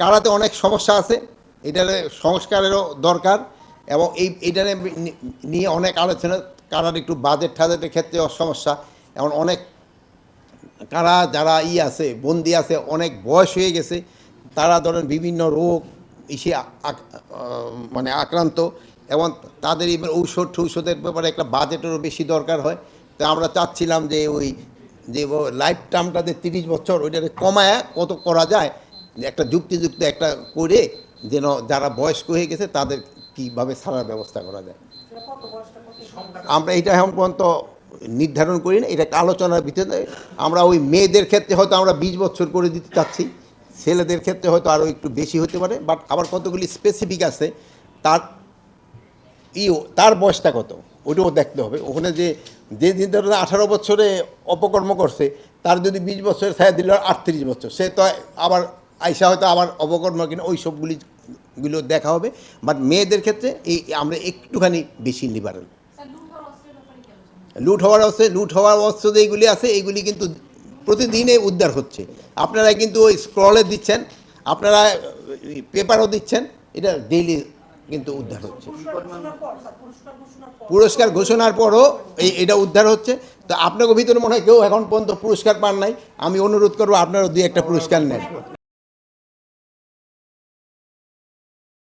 Karate অনেক সমস্যা আছে, এটার সংস্কারেরও দরকার এবং এই এটা নিয়ে অনেক আলোচনা, কারার একটু বাজেট ঠাজেটের ক্ষেত্রে সমস্যা, এমন অনেক কারা যারা ই আছে, বন্দি আছে, অনেক বয়স হয়ে গেছে, তারা ধরেন বিভিন্ন রোগ ইসে মানে আক্রান্ত, এবং তাদের এবার ঔষধ টৌষধের ব্যাপারে একটা বাজেটেরও বেশি দরকার হয়, তো আমরা চাচ্ছিলাম যে ওই, যে লাইফ টার্মটা যে তিরিশ বছর ওইটাকে কমায়, কত করা যায় একটা যুক্তিযুক্ত একটা করে যেন যারা বয়স্ক হয়ে গেছে তাদের কীভাবে ছাড়ার ব্যবস্থা করা যায়। আমরা এটা এখন পর্যন্ত নির্ধারণ করি না, এটা আলোচনার ভিতরে। আমরা ওই মেয়েদের ক্ষেত্রে হয়তো আমরা বিশ বছর করে দিতে চাচ্ছি, ছেলেদের ক্ষেত্রে হয়তো আরও একটু বেশি হতে পারে বাট আবার কতগুলি স্পেসিফিক আছে, তার ইও তার বয়সটা কত ওটাও দেখতে হবে। ওখানে যে যে দিন ধরে আঠারো বছরে অপকর্ম করছে, তার যদি বিশ বছরের ছায়া দিল আটত্রিশ বছর, সে তো আবার আইসা হয়তো আবার অপকর্ম কিনা ওই সবগুলি গুলো দেখা হবে। বাট মেয়েদের ক্ষেত্রে এই আমরা একটুখানি বেশি লিবারেল লুট হওয়ার অস্ত্র লুট হওয়ার অস্ত্র যেগুলি আছে এইগুলি কিন্তু প্রতিদিনে উদ্ধার হচ্ছে। আপনারা কিন্তু ওই স্ক্রলে দিচ্ছেন আপনারা পেপারও দিচ্ছেন এটা ডেইলি কিন্তু উদ্ধার হচ্ছে। পুরস্কার ঘোষণার পরও এই এটা উদ্ধার হচ্ছে। তো আপনাকে ভিতরে মনে হয় কেউ এখন পর্যন্ত পুরস্কার পান নাই। আমি অনুরোধ করব আপনারা দুই একটা পুরস্কার নেন।